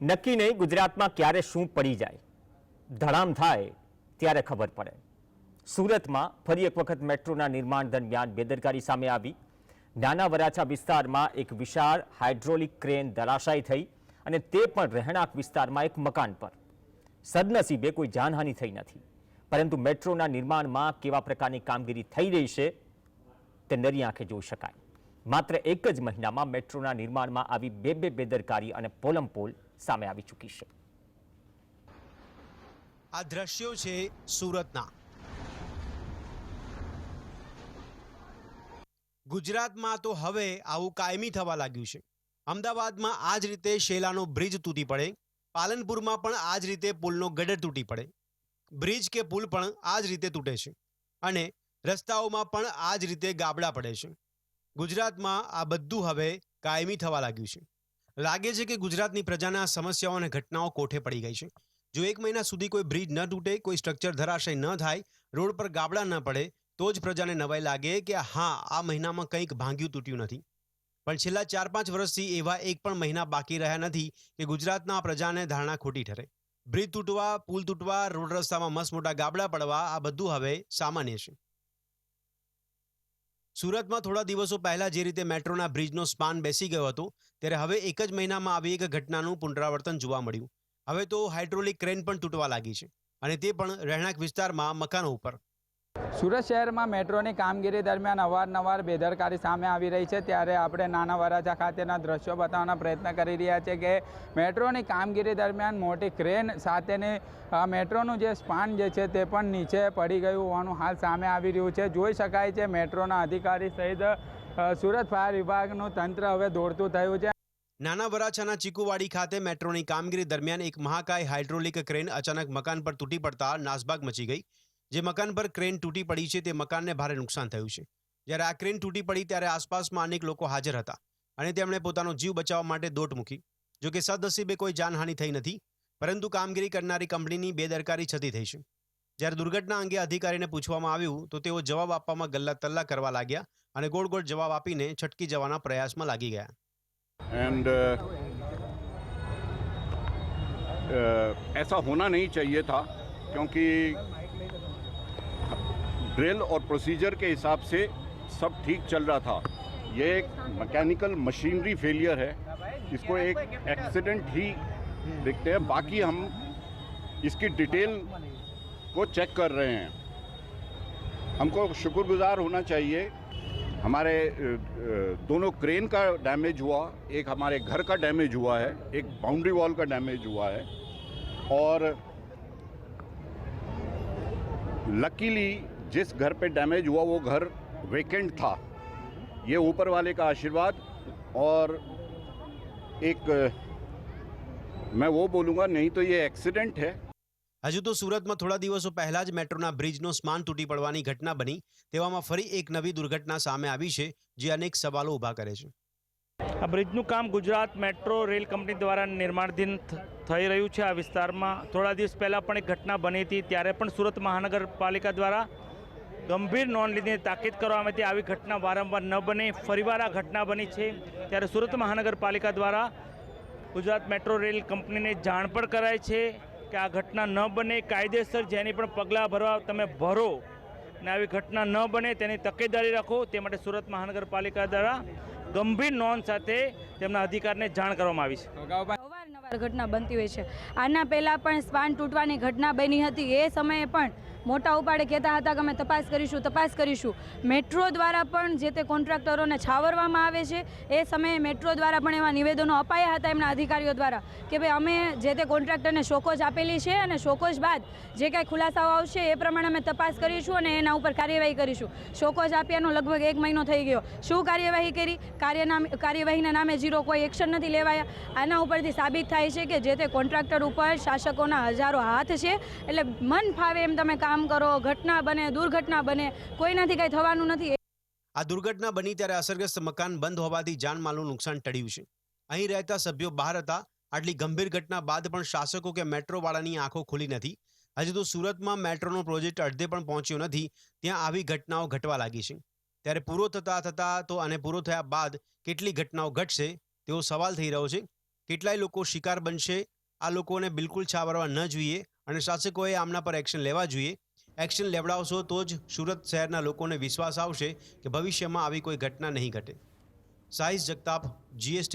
નક્કી નહીં ગુજરાતમાં ક્યારે શું પડી જાય. ધડામ થાય ત્યારે ખબર પડે. સુરતમાં ફરી એક વખત મેટ્રોના નિર્માણ દરમિયાન બેદરકારી સામે આવી. નાના વરાછા વિસ્તારમાં એક વિશાળ હાઇડ્રોલિક ક્રેન ધરાશાયી થઈ અને તે પણ રહેણાંક વિસ્તારમાં એક મકાન પર. સદનસીબે કોઈ જાનહાનિ થઈ નથી. પરંતુ મેટ્રોના નિર્માણમાં કેવા પ્રકારની કામગીરી થઈ રહી છે તે નરી આંખે જોઈ શકાય. માત્ર એક જ મહિનામાં મેટ્રોના નિર્માણમાં આવી બે બે બેદરકારી અને પોલમપોલ સામે આવી ચૂકી છે. આ દ્રશ્યો છે સુરતના. ગુજરાતમાં તો હવે આવું કાયમી થવા લાગ્યું છે. અમદાવાદમાં આ જ રીતે શેલાનો બ્રિજ તૂટી પડે. પાલનપુરમાં પણ આ જ રીતે પુલનો ગડર તૂટી પડે. બ્રિજ કે પુલ પણ આ જ રીતે તૂટે છે. અને રસ્તાઓમાં પણ આ જ રીતે ગાબડા પડે છે. ગુજરાતમાં આ બધું હવે કાયમી થવા લાગ્યું છે. લાગે છે કે ગુજરાતની પ્રજાના સમસ્યાઓ અને ઘટનાઓ કોઠે પડી ગઈ છે. જો એક મહિના સુધી કોઈ બ્રિજ ન તૂટે, કોઈ સ્ટ્રક્ચર ધરાશય ન થાય, રોડ પર ગાબડા ન પડે, તો જ પ્રજાને નવાઈ લાગે કે હા, આ મહિનામાં કંઈક ભાંગ્યું તૂટ્યું નથી. પણ છેલ્લા ચાર પાંચ વર્ષથી એવા એક પણ મહિના બાકી રહ્યા નથી કે ગુજરાતના પ્રજાને ધારણા ખોટી ઠરે. બ્રિજ તૂટવા, પુલ તૂટવા, રોડ રસ્તામાં મસ્ત મોટા ગાબડા પડવા, આ બધું હવે સામાન્ય છે. સુરતમાં થોડા દિવસો પહેલા જે રીતે મેટ્રોના બ્રિજનો સ્પાન બેસી ગયો હતો, ત્યારે હવે એક જ મહિનામાં આવી એક ઘટનાનું પુનરાવર્તન જોવા મળ્યું. હવે તો હાઇડ્રોલિક ક્રેન પણ તૂટવા લાગી છે અને તે પણ રહેણાંક વિસ્તારમાં મકાનો ઉપર. સુરત શહેરમાં મેટ્રોની કામગીરી દરમિયાન અવારનવાર બેદરકારી સામે આવી રહી છે. ત્યારે આપણે નાના વરાછા ખાતેના દ્રશ્યો બતાવવાનો પ્રયત્ન કરી રહ્યા છે કે મેટ્રોની કામગીરી દરમિયાન મોટી ક્રેન સાથેની મેટ્રોનું જે સ્પાન જે છે તે પણ નીચે પડી ગયું હોવાનું હાલ સામે આવી રહ્યું છે. જોઈ શકાય છે મેટ્રોના અધિકારી સહિત સુરત ફાયર વિભાગનું તંત્ર હવે દોડતું થયું છે. નાના વરાછાના ચીકુવાડી ખાતે મેટ્રોની કામગીરી દરમિયાન એક મહાકાય હાઇડ્રોલિક ક્રેન અચાનક મકાન પર તૂટી પડતા નાસભાગ મચી ગઈ. જે મકાન પર ક્રેન તૂટી પડી છે તે મકાનને ભારે નુકસાન થયું છે જ્યારે આ ક્રેન તૂટી પડી ત્યારે આસપાસમાં અનેક લોકો હાજર હતા અને તેમણે પોતાનો જીવ બચાવવા માટે દોટ મૂકી જો કે સદનસીબે કોઈ જાનહાનિ થઈ નથી પરંતુ કામગીરી કરનારી કંપનીની બેદરકારી છતી થઈ છે જ્યારે દુર્ઘટના અંગે અધિકારીને પૂછવામાં આવ્યું તો તેઓ જવાબ આપવામાં ગલ્લા તલ્લા કરવા લાગ્યા અને ગોળ ગોળ જવાબ આપીને છટકી જવાના પ્રયાસમાં લાગી ગયા एंड ऐसा होना नहीं चाहिए था क्योंकि ड्रिल और प्रोसीजर के हिसाब से सब ठीक चल रहा था। ये एक मैकेनिकल मशीनरी फेलियर है। इसको एक एक्सीडेंट ही देखते हैं। बाकी हम इसकी डिटेल को चेक कर रहे हैं। हमको शुक्रगुजार होना चाहिए। हमारे दोनों क्रेन का डैमेज हुआ। एक हमारे घर का डैमेज हुआ है। एक बाउंड्री वॉल का डैमेज हुआ है। और लकीली जिस घर पे डैमेज हुआ वो घर वेकेंट था ये ऊपर वाले का आशीर्वाद और एक अ, मैं वो बोलूँगा नहीं तो ये एक्सीडेंट है હજુ તો સુરતમાં થોડા દિવસો પહેલા જ મેટ્રોના બ્રિજનો સ્માન તૂટી પડવાની ઘટના બની તેવામાં ફરી એક નવી દુર્ઘટના સામે આવી છે જે અનેક સવાલો ઊભા કરે છે આ બ્રિજનું કામ ગુજરાત મેટ્રો રેલ કંપની દ્વારા નિર્માણાધીન થ- થઈ રહ્યું છે આ વિસ્તારમાં થોડા દિવસ પહેલાં પણ એક ઘટના બની હતી ત્યારે પણ સુરત મહાનગરપાલિકા દ્વારા ગંભીર નોંધ લીધીને તાકીદ કરવામાં આવી હતી આવી ઘટના વારંવાર ન બને. ફરીવાર આ ઘટના બની છે. ત્યારે સુરત મહાનગરપાલિકા દ્વારા ગુજરાત મેટ્રો રેલ કંપનીને જાણ પણ કરાય છે કે આ ઘટના ન બને. કાયદેસર જેની પણ પગલાં ભરવા તમે ભરો ને આવી ઘટના ન બને તેની તકેદારી રાખો. તે માટે સુરત મહાનગરપાલિકા દ્વારા ગંભીર નોંધ સાથે તેમના અધિકારને જાણ કરવામાં આવી છે. અવારનવાર ઘટના બનતી હોય છે. આના પહેલાં પણ સ્પાન તૂટવાની ઘટના બની હતી. એ સમયે પણ મોટા ઉપાડે કહેતા હતા કે અમે તપાસ કરીશું તપાસ કરીશું. મેટ્રો દ્વારા પણ જે તે કોન્ટ્રાક્ટરોને છાવરવામાં આવે છે, એ સમયે મેટ્રો દ્વારા પણ એવા નિવેદનો અપાયા હતા એમના અધિકારીઓ દ્વારા કે ભાઈ અમે જે તે કોન્ટ્રાક્ટરને શોકોજ આપેલી છે અને શોકોજ બાદ જે કાંઈ ખુલાસાઓ આવશે એ પ્રમાણે અમે તપાસ કરીશું અને એના ઉપર કાર્યવાહી કરીશું. શોકોજ આપ્યાનો લગભગ એક મહિનો થઈ ગયો. શું કાર્યવાહી કરી? કાર્યનામ, કાર્યવાહીના નામે જીરો કોઈ એક્શન નથી લેવાયા. આના ઉપરથી સાબિત થાય છે કે જે તે કોન્ટ્રાક્ટર ઉપર શાસકોના હજારો હાથ છે. એટલે મન ફાવે એમ તમે કામ કરો, ઘટના બને, દુર્ઘટના બને, કોઈનાથી કંઈ થવાનું નથી. આ દુર્ઘટના બની ત્યારે અસરગ્રસ્ત મકાન બંધ હોવાથી જાનમાલનું નુકસાન ટળ્યું છે. અહીં રહેતા સભ્યો બહાર હતા. આટલી ગંભીર ઘટના બાદ પણ શાસકો કે મેટ્રોવાળાની આંખો ખુલી નથી. હજુ તો સુરતમાં મેટ્રોનો પ્રોજેક્ટ અડધે પણ પહોંચ્યો નથી. ત્યાં આવી ઘટનાઓ ઘટવા લાગી છે. ત્યારે પૂરો થતા થતા તો અને પૂરો થયા બાદ કેટલી ઘટનાઓ ઘટશે, તેવો સવાલ થઈ રહ્યો છે. કેટલાય લોકો શિકાર બનશે, આ લોકોને બિલકુલ છાવરવા ન જોઈએ અને શાસકોએ આમના પર એક્શન લેવા જોઈએ. એક્શન લેવડાવશો તો જ સુરત શહેરના લોકોને વિશ્વાસ આવશે કે ભવિષ્યમાં આવી કોઈ ઘટના નહીં ઘટે. સાહિસ જગતાપ જીએસટી